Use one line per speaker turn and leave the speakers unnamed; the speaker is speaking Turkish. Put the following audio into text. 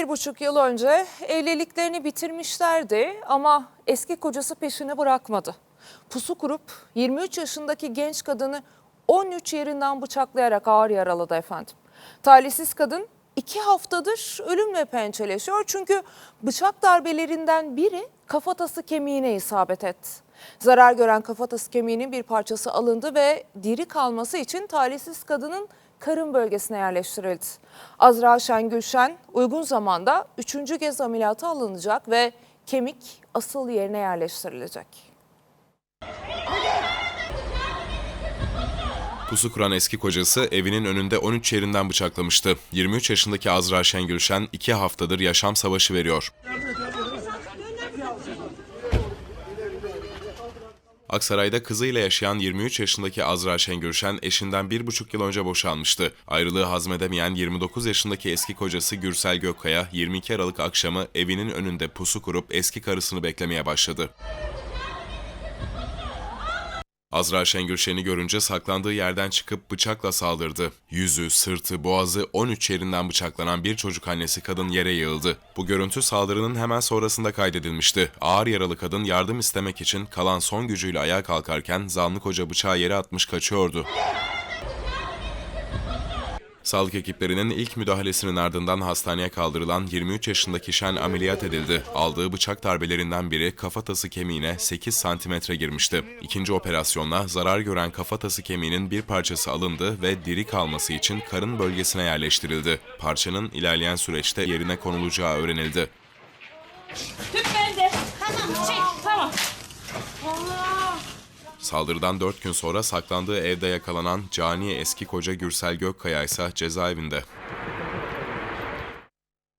bir buçuk yıl önce evliliklerini bitirmişlerdi ama eski kocası peşini bırakmadı. Pusu kurup 23 yaşındaki genç kadını 13 yerinden bıçaklayarak ağır yaraladı efendim. Talihsiz kadın iki haftadır ölümle pençeleşiyor çünkü bıçak darbelerinden biri kafatası kemiğine isabet etti. Zarar gören kafatası kemiğinin bir parçası alındı ve diri kalması için talihsiz kadının karın bölgesine yerleştirildi. Azra Şengülşen uygun zamanda üçüncü kez ameliyata alınacak ve kemik asıl yerine yerleştirilecek.
Pusu kuran eski kocası evinin önünde 13 yerinden bıçaklamıştı. 23 yaşındaki Azra Şengülşen 2 haftadır yaşam savaşı veriyor. Aksaray'da kızıyla yaşayan 23 yaşındaki Azra Şengülşen eşinden bir buçuk yıl önce boşanmıştı. Ayrılığı hazmedemeyen 29 yaşındaki eski kocası Gürsel Gökkaya 22 Aralık akşamı evinin önünde pusu kurup eski karısını beklemeye başladı. Azra Şengülşen'i görünce saklandığı yerden çıkıp bıçakla saldırdı. Yüzü, sırtı, boğazı 13 yerinden bıçaklanan bir çocuk annesi kadın yere yığıldı. Bu görüntü saldırının hemen sonrasında kaydedilmişti. Ağır yaralı kadın yardım istemek için kalan son gücüyle ayağa kalkarken zanlı koca bıçağı yere atmış kaçıyordu. Sağlık ekiplerinin ilk müdahalesinin ardından hastaneye kaldırılan 23 yaşındaki Şen ameliyat edildi. Aldığı bıçak darbelerinden biri kafatası kemiğine 8 santimetre girmişti. İkinci operasyonla zarar gören kafatası kemiğinin bir parçası alındı ve diri kalması için karın bölgesine yerleştirildi. Parçanın ilerleyen süreçte yerine konulacağı öğrenildi.
Tüp bende.
Saldırıdan 4 gün sonra saklandığı evde yakalanan cani eski koca Gürsel Gökkaya ise cezaevinde.